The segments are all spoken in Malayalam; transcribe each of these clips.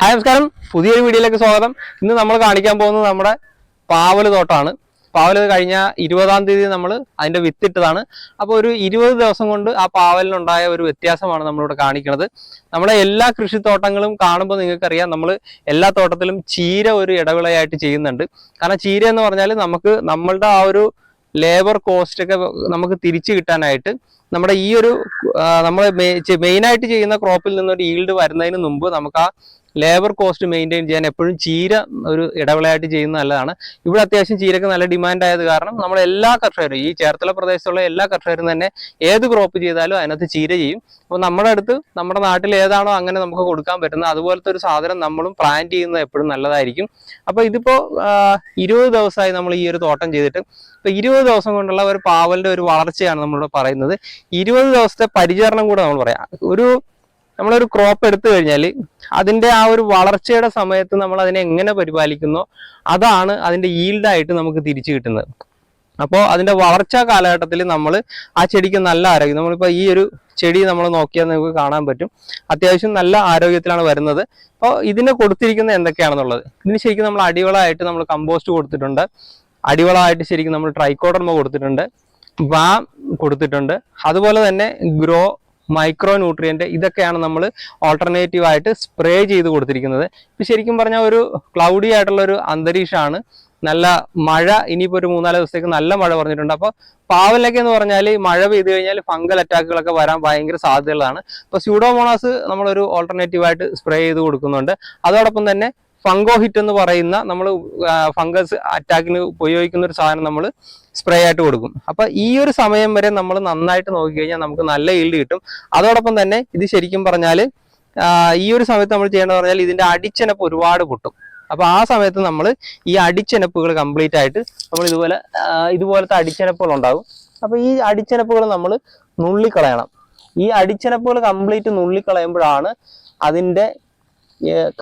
ഹായ് നമസ്കാരം. പുതിയൊരു വീഡിയോയിലേക്ക് സ്വാഗതം. ഇന്ന് നമ്മൾ കാണിക്കാൻ പോകുന്നത് നമ്മുടെ പാവൽ തോട്ടമാണ് പാവൽ കഴിഞ്ഞ ഇരുപതാം തീയതി നമ്മൾ അതിന്റെ വിത്തിട്ടതാണ്. അപ്പോൾ ഒരു ഇരുപത് ദിവസം കൊണ്ട് ആ പാവലിനുണ്ടായ ഒരു വ്യത്യാസമാണ് നമ്മളിവിടെ കാണിക്കുന്നത്. നമ്മുടെ എല്ലാ കൃഷിത്തോട്ടങ്ങളും കാണുമ്പോൾ നിങ്ങൾക്കറിയാം നമ്മൾ എല്ലാ തോട്ടത്തിലും ചീര ഒരു ഇടവിളയായിട്ട് ചെയ്യുന്നുണ്ട്. കാരണം ചീര എന്ന് പറഞ്ഞാൽ നമുക്ക് നമ്മളുടെ ആ ഒരു ലേബർ കോസ്റ്റ് ഒക്കെ നമുക്ക് തിരിച്ചു കിട്ടാനായിട്ട് നമ്മുടെ ഈ ഒരു നമ്മൾ മെയിനായിട്ട് ചെയ്യുന്ന ക്രോപ്പിൽ നിന്നൊരു ഈൽഡ് വരുന്നതിന് മുമ്പ് നമുക്ക് ആ ലേബർ കോസ്റ്റ് മെയിന്റെയിൻ ചെയ്യാൻ എപ്പോഴും ചീര ഒരു ഇടവിളയായിട്ട് ചെയ്യുന്ന നല്ലതാണ്. ഇവിടെ അത്യാവശ്യം ചീരക്ക് നല്ല ഡിമാൻഡ് ആയത് കാരണം നമ്മൾ എല്ലാ കർഷകരും ഈ ചേർത്തല പ്രദേശത്തുള്ള എല്ലാ കർഷകരും തന്നെ ഏത് ക്രോപ്പ് ചെയ്താലും അതിനകത്ത് ചീര ചെയ്യും. അപ്പോൾ നമ്മുടെ അടുത്ത് നമ്മുടെ നാട്ടിൽ ഏതാണോ അങ്ങനെ നമുക്ക് കൊടുക്കാൻ പറ്റുന്നത് അതുപോലത്തെ ഒരു സാധനം നമ്മളും പ്ലാൻ ചെയ്യുന്നത് എപ്പോഴും നല്ലതായിരിക്കും. അപ്പോൾ ഇതിപ്പോൾ ഇരുപത് ദിവസമായി നമ്മൾ ഈ ഒരു തോട്ടം ചെയ്തിട്ട് ഇപ്പോൾ ഇരുപത് ദിവസം കൊണ്ടുള്ള ഒരു പാവലിന്റെ ഒരു വളർച്ചയാണ് നമ്മളിവിടെ പറയുന്നത്. ഇരുപത് ദിവസത്തെ പരിചരണം കൂടെ നമ്മൾ പറയാം. ഒരു നമ്മളൊരു ക്രോപ്പ് എടുത്തു കഴിഞ്ഞാൽ അതിന്റെ ആ ഒരു വളർച്ചയുടെ സമയത്ത് നമ്മൾ അതിനെ എങ്ങനെ പരിപാലിക്കുന്നോ അതാണ് അതിന്റെ ഈൽഡായിട്ട് നമുക്ക് തിരിച്ചു കിട്ടുന്നത്. അപ്പോൾ അതിന്റെ വളർച്ചാ കാലഘട്ടത്തിൽ നമ്മൾ ആ ചെടിക്ക് നല്ല ആരോഗ്യം നമ്മളിപ്പോൾ ഈ ഒരു ചെടി നമ്മൾ നോക്കിയാൽ നിങ്ങൾക്ക് കാണാൻ പറ്റും. അത്യാവശ്യം നല്ല ആരോഗ്യത്തിലാണ് വരുന്നത്. അപ്പോൾ ഇതിന് കൊടുത്തിരിക്കുന്നത് എന്തൊക്കെയാണെന്നുള്ളത്? ഇതിന് ശരിക്കും നമ്മൾ അടിവളമായിട്ട് നമ്മൾ കമ്പോസ്റ്റ് കൊടുത്തിട്ടുണ്ട്. അടിവളമായിട്ട് ശരിക്കും നമ്മൾ ട്രൈക്കോഡർമ കൊടുത്തിട്ടുണ്ട്. വാം കൊടുത്തിട്ടുണ്ട്. അതുപോലെ തന്നെ ഗ്രോ മൈക്രോ ന്യൂട്രിയന്റ് ഇതൊക്കെയാണ് നമ്മൾ ഓൾട്ടർനേറ്റീവ് ആയിട്ട് സ്പ്രേ ചെയ്ത് കൊടുത്തിരിക്കുന്നത്. ഇപ്പം ശരിക്കും പറഞ്ഞാൽ ഒരു ക്ലൗഡി ആയിട്ടുള്ള ഒരു അന്തരീക്ഷമാണ്. നല്ല മഴ ഇനിയിപ്പോൾ ഒരു മൂന്നാൽ ദിവസത്തേക്ക് നല്ല മഴ പറഞ്ഞിട്ടുണ്ട്. അപ്പോൾ പാവലിനൊക്കെ എന്ന് പറഞ്ഞാൽ മഴ പെയ്ത് കഴിഞ്ഞാൽ ഫംഗൽ അറ്റാക്കുകളൊക്കെ വരാൻ ഭയങ്കര സാധ്യതകളാണ് അപ്പോൾ സ്യൂഡോമോണാസ് നമ്മളൊരു ഓൾട്ടർനേറ്റീവ് ആയിട്ട് സ്പ്രേ ചെയ്ത് കൊടുക്കുന്നുണ്ട്. അതോടൊപ്പം തന്നെ ഫംഗോ ഹിറ്റ് എന്ന് പറയുന്ന നമ്മൾ ഫംഗസ് അറ്റാക്കിന് ഉപയോഗിക്കുന്ന ഒരു സാധനം നമ്മൾ സ്പ്രേ ആയിട്ട് കൊടുക്കും. അപ്പൊ ഈ ഒരു സമയം വരെ നമ്മൾ നന്നായിട്ട് നോക്കി കഴിഞ്ഞാൽ നമുക്ക് നല്ല ഈൽഡ് കിട്ടും. അതോടൊപ്പം തന്നെ ഇത് ശരിക്കും പറഞ്ഞാൽ ഈ ഒരു സമയത്ത് നമ്മൾ ചെയ്യേണ്ടത് പറഞ്ഞാൽ ഇതിന്റെ അടിച്ചനപ്പ് ഒരുപാട് പൊട്ടും. അപ്പൊ ആ സമയത്ത് നമ്മൾ ഈ അടിച്ചനപ്പുകൾ കംപ്ലീറ്റ് ആയിട്ട് നമ്മൾ ഇതുപോലെ ഇതുപോലത്തെ അടിച്ചനപ്പുകൾ ഉണ്ടാകും. അപ്പൊ ഈ അടിച്ചനപ്പുകൾ നമ്മൾ നുള്ളിക്കളയണം. ഈ അടിച്ചനപ്പുകൾ കംപ്ലീറ്റ് നുള്ളിക്കളയുമ്പോഴാണ് അതിന്റെ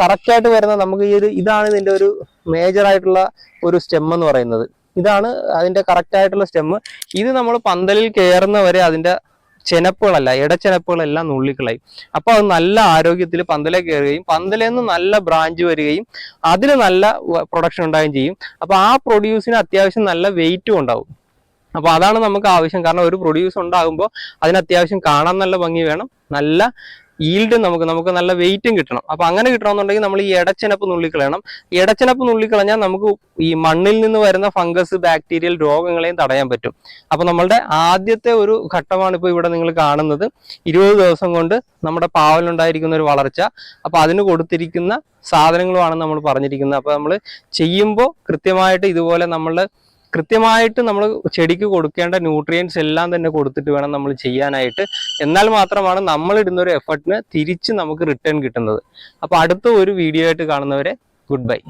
കറക്റ്റായിട്ട് വരുന്ന നമുക്ക് ഈ ഒരു ഇതാണ് ഇതിന്റെ ഒരു മേജർ ആയിട്ടുള്ള ഒരു സ്റ്റെം എന്ന് പറയുന്നത്. ഇതാണ് അതിന്റെ കറക്റ്റ് ആയിട്ടുള്ള സ്റ്റെം ഇത് നമ്മൾ പന്തലിൽ കയറുന്നവരെ അതിന്റെ ചെനപ്പുകളല്ല ഇടച്ചെനപ്പുകളെല്ലാം നുള്ളിക്കളയും. അപ്പോൾ അത് നല്ല ആരോഗ്യത്തിൽ പന്തലെ കയറുകയും പന്തലിൽ നിന്ന് നല്ല ബ്രാഞ്ച് വരികയും അതിന് നല്ല പ്രൊഡക്ഷൻ ഉണ്ടാവുകയും ചെയ്യും. അപ്പോൾ ആ പ്രൊഡ്യൂസിന് അത്യാവശ്യം നല്ല വെയിറ്റും ഉണ്ടാവും. അപ്പോൾ അതാണ് നമുക്ക് ആവശ്യം. കാരണം ഒരു പ്രൊഡ്യൂസ് ഉണ്ടാകുമ്പോൾ അതിന് അത്യാവശ്യം കാണാൻ നല്ല ഭംഗി വേണം. നല്ല ഈൽഡ് നമുക്ക് നമുക്ക് നല്ല വെയിറ്റും കിട്ടണം. അപ്പൊ അങ്ങനെ കിട്ടണമെന്നുണ്ടെങ്കിൽ നമ്മൾ ഈ ഇടച്ചനപ്പ് നുള്ളിക്കളയണം. ഇടച്ചനപ്പ് നുള്ളിക്കളഞ്ഞാൽ നമുക്ക് ഈ മണ്ണിൽ നിന്ന് വരുന്ന ഫംഗസ് ബാക്ടീരിയൽ രോഗങ്ങളെയും തടയാൻ പറ്റും. അപ്പൊ നമ്മളുടെ ആദ്യത്തെ ഒരു ഘട്ടമാണ് ഇപ്പോൾ ഇവിടെ നിങ്ങൾ കാണുന്നത്. ഇരുപത് ദിവസം കൊണ്ട് നമ്മുടെ പാവലുണ്ടായിരിക്കുന്ന ഒരു വളർച്ച. അപ്പൊ അതിന് കൊടുത്തിരിക്കുന്ന സാധനങ്ങളുമാണ് നമ്മൾ പറഞ്ഞിരിക്കുന്നത്. അപ്പൊ നമ്മൾ ചെയ്യുമ്പോൾ കൃത്യമായിട്ട് ഇതുപോലെ നമ്മളുടെ കൃത്യമായിട്ട് നമ്മൾ ചെടിക്ക് കൊടുക്കേണ്ട ന്യൂട്രിയൻസ് എല്ലാം തന്നെ കൊടുത്തിട്ട് വേണം നമ്മൾ ചെയ്യാനായിട്ട്. എന്നാൽ മാത്രമാണ് നമ്മൾ ഇടുന്ന ഒരു എഫർട്ടിന് തിരിച്ച് നമുക്ക് റിട്ടേൺ കിട്ടുന്നത്. അപ്പോൾ അടുത്ത ഒരു വീഡിയോ ആയിട്ട് കാണുന്നവരെ ഗുഡ് ബൈ